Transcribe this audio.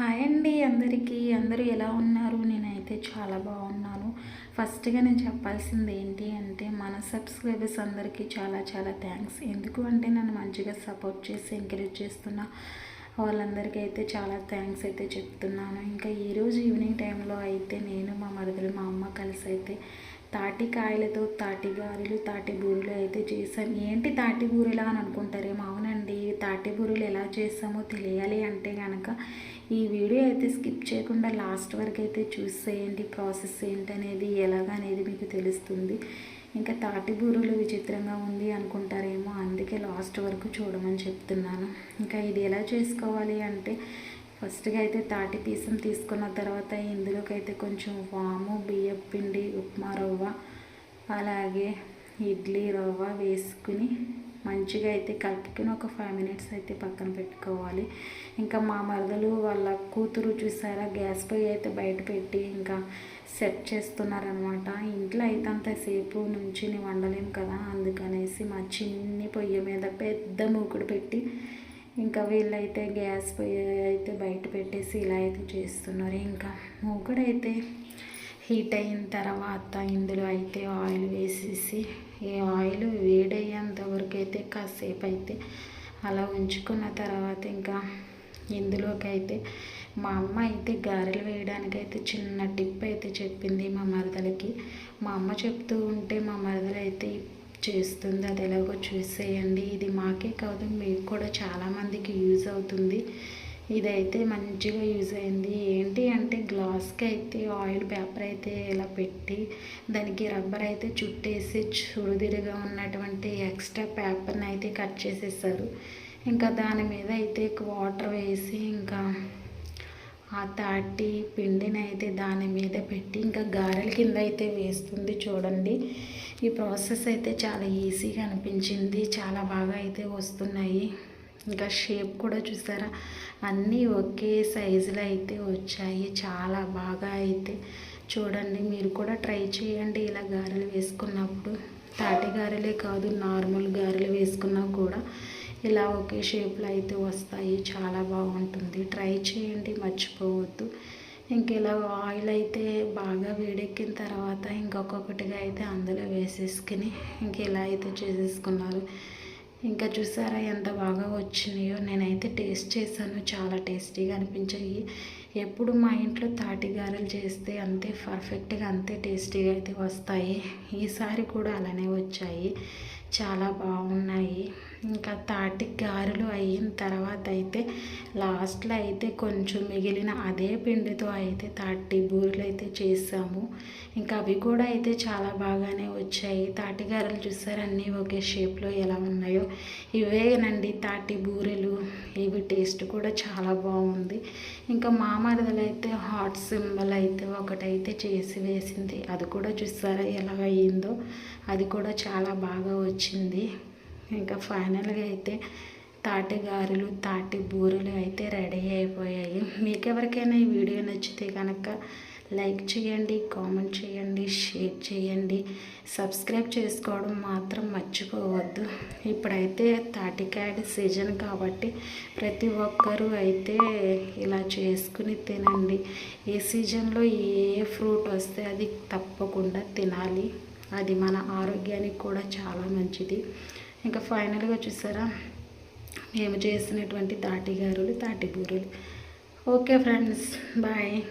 Hi అండి అందరికీ. అందరూ ఎలా ఉన్నారు? నేనైతే చాలా బాగున్నాను. ఫస్ట్గా నేను చెప్పాల్సింది ఏంటి అంటే మన సబ్స్క్రైబర్స్ అందరికీ చాలా చాలా థ్యాంక్స్ ఎందుకు అంటే నన్ను మంచిగా సపోర్ట్ చేసి ఎంకరేజ్ చేస్తున్న వాళ్ళందరికీ అయితే చాలా థ్యాంక్స్ అయితే చెప్తున్నాను. ఇంకా ఈరోజు ఈవినింగ్ టైంలో అయితే నేను మా మరదలు మా అమ్మ కలిసి అయితే తాటికాయలతో తాటిగారెలు తాటి బూరెలు అయితే చేశాను. ఏంటి తాటి బూరెలా అని అనుకుంటారేమో? అవునండి తాటి బూరెలు ఎలా చేస్తామో తెలియాలి అంటే కనుక ఈ వీడియో అయితే స్కిప్ చేయకుండా లాస్ట్ వరకు అయితే చూసేయండి. ప్రాసెస్ ఏంటనేది ఎలాగనేది మీకు తెలుస్తుంది. ఇంకా తాటి బూరెలు విచిత్రంగా ఉంది అనుకుంటారేమో అందుకే లాస్ట్ వరకు చూడమని చెప్తున్నాను. ఇంకా ఇది ఎలా చేసుకోవాలి అంటే ఫస్ట్గా అయితే తాటి పీసం తీసుకున్న తర్వాత ఇందులోకైతే కొంచెం వాము బియ్యం పిండి ఉప్మా రవ్వ అలాగే ఇడ్లీ రవ్వ వేసుకుని మంచిగా అయితే కలుపుకుని ఒక ఫైవ్ మినిట్స్ అయితే పక్కన పెట్టుకోవాలి. ఇంకా మా మరదలు వాళ్ళ కూతురు చూసారా గ్యాస్ పొయ్యి అయితే బయట పెట్టి ఇంకా సెట్ చేస్తున్నారనమాట ఇంట్లో అయితే అంతసేపు నుంచి వండలేం కదా అందుకనేసి మా చిన్ని పొయ్యి మీద పెద్ద మూకుడు పెట్టి ఇంకా వీళ్ళైతే గ్యాస్ పొయ్యి అయితే బయట పెట్టేసి ఇలా అయితే చేస్తున్నారు. ఇంకా మూకుడైతే హీట్ అయిన తర్వాత ఇందులో అయితే ఆయిల్ వేసేసి ఈ ఆయిల్ వేడయ్యేంత వరకు అయితే కాసేపు అయితే అలా ఉంచుకున్న తర్వాత ఇంకా ఇందులోకి అయితే మా అమ్మ అయితే గారెలు వేయడానికి అయితే చిన్న టిప్ అయితే చెప్పింది మా మరదలకి. మా అమ్మ చెప్తూ ఉంటే మా మరదలు అయితే చేస్తుంది అది ఎలాగో చూసేయండి. ఇది మాకే కాదు మీకు కూడా చాలామందికి యూజ్ అవుతుంది. ఇదైతే మంచిగా యూజ్ అయింది. ఏంటి అంటే గ్లాస్కి అయితే ఆయిల్ పేపర్ అయితే ఇలా పెట్టి దానికి రబ్బర్ అయితే చుట్టేసి చురుదిరిగా ఉన్నటువంటి ఎక్స్ట్రా పేపర్ని అయితే కట్ చేసేసారు. ఇంకా దాని మీద అయితే వాటర్ వేసి ఇంకా ఆ తాటి పిండిని అయితే దాని మీద పెట్టి ఇంకా గారెల కింద అయితే వేస్తుంది చూడండి. ఈ ప్రాసెస్ అయితే చాలా ఈజీగా అనిపించింది. చాలా బాగా అయితే వస్తున్నాయి. ఇంకా షేప్ కూడా చూసారా? అన్నీ ఒకే సైజులో అయితే వచ్చాయి. చాలా బాగా అయితే చూడండి. మీరు కూడా ట్రై చేయండి ఇలా గారెలు వేసుకున్నప్పుడు. తాటి గారెలే కాదు నార్మల్ గారెలు వేసుకున్నా కూడా. ఇలా ఒకే షేప్లో అయితే వస్తాయి. చాలా బాగుంటుంది. ట్రై చేయండి మర్చిపోవద్దు. ఇంక ఇలా ఆయిల్ అయితే బాగా వేడెక్కిన తర్వాత ఇంకొకటిగా అయితే అందులో వేసేసుకుని ఇంక ఇలా అయితే చేసేసుకున్నారు. ఇంకా చూసారా ఎంత బాగా వచ్చినాయో. నేనైతే టేస్ట్ చేశాను. చాలా టేస్టీగా అనిపించాయి. ఎప్పుడు మా ఇంట్లో తాటిగారలు చేస్తే అంతే పర్ఫెక్ట్గా అంతే టేస్టీగా అయితే వస్తాయి. ఈసారి కూడా అలానే వచ్చాయి. చాలా బాగున్నాయి. ఇంకా తాటి గారెలు అయిన తర్వాత అయితే లాస్ట్లో అయితే కొంచెం మిగిలిన అదే పిండితో అయితే తాటి బూరెలు అయితే చేసాము. ఇంకా అవి కూడా అయితే చాలా బాగానే వచ్చాయి. తాటి గారెలు చూసారు? అన్నీ ఒకే షేప్లో ఎలా ఉన్నాయో. ఇవేనండి తాటి బూరెలు. ఇవి టేస్ట్ కూడా చాలా బాగుంది. ఇంకా మామరదలు అయితే హాట్ సింబల్ అయితే ఒకటైతే చేసి వేసింది. అది కూడా చూసారా? ఎలా అయ్యిందో అది కూడా చాలా బాగా వచ్చింది వచ్చింది. ఇంకా ఫైనల్గా అయితే తాటి గారెలు తాటి బూరెలు అయితే రెడీ అయిపోయాయి. మీకు ఎవరికైనా ఈ వీడియో నచ్చితే కనుక లైక్ చేయండి కామెంట్ చేయండి షేర్ చేయండి. సబ్స్క్రైబ్ చేసుకోవడం మాత్రం మర్చిపోవద్దు. ఇప్పుడైతే తాటికాయ సీజన్ కాబట్టి ప్రతి ఒక్కరూ అయితే ఇలా చేసుకుని తినండి. ఏ సీజన్లో ఏ ఫ్రూట్ వస్తే అది తప్పకుండా తినాలి. అది మన ఆరోగ్యానికి కూడా చాలా మంచిది. ఇంకా ఫైనల్గా చూసారా? మేము చేసినటువంటి తాటి గారులు తాటి ఓకే ఫ్రెండ్స్ బాయ్.